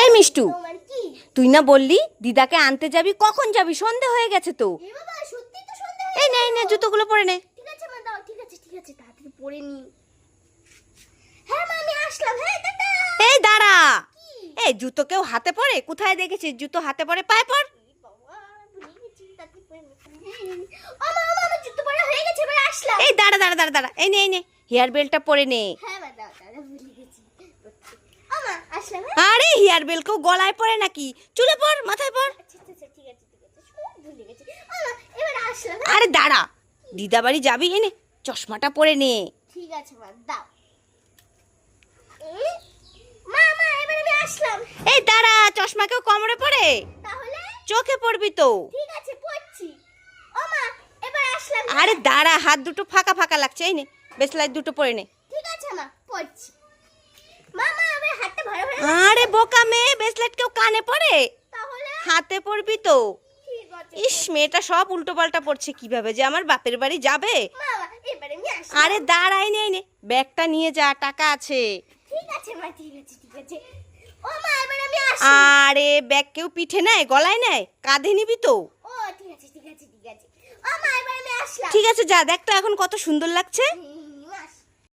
এই মিষ্টু। তুই না বললি দিদাকে আনতে যাবি কখন যাবি? সন্ধে হয়ে গেছে তো। হয়ে এই নে নে জুতোগুলো পরে নে। ঠিক আছে মা দাও ঠিক আছে ঠিক আছে তাড়াতাড়ি পরে নি হ্যাঁ মা আমি আসলাম। হ্যাঁ টাটা এই দাঁড়া। এই জুতো কেউ হাতে পরে? কোথায় দেখেছিস? জুতো হাতে পরে পায়ে পর। এই হয়ে দাঁড়া দাঁড়া দাঁড়া দাঁড়া। এই নে এই নে হেয়ার বেলটা পরে নে। হ্যাঁ মা দাও দাও ভুলে গেছি। আসলাম হ্যাঁ। আরে হেয়ার বেল কেউ গলায় পরে নাকি? চুলে পর মাথায় পর। আচ্ছা আচ্ছা আচ্ছা, হ্যাঁ? আরে দাঁড়া দিদা বাড়ি যাবি এনে? চশমাটা পরে নে। ঠিক আছে মা দাও। এই, দাঁড়া চশমা কেউ কোমরে তাহলে? চোখে পড়বি তো। ঠিক আছে পড়ছি। ও মা এবার আসলাম আরে দাঁড়া হাত দুটো ফাঁকা ফাঁকা লাগছে এই নে বেসলাই দুটো পরে নে। ঠিক আছে মা পড়ছি মা মা এবার হাতে ভরে ভরে আরে বোকা মেয়ে ব্রেসলেট কেউ কানে পড়ে? তাহলে? হাতে পড়বি তো। ইস মেয়েটা সব উল্টো পাল্টা পড়ছে কীভাবে যে আমার বাপের বাড়ি যাবে? আরে দাঁড়াই নেই নে ব্যাগটা নিয়ে যা টাকা আছে। আরে ব্যাগ কেউ পিঠে নেয় গলায় নেয়? কাঁধে নিবি তো? ঠিক আছে যা দেখ তো এখন কত সুন্দর লাগছে।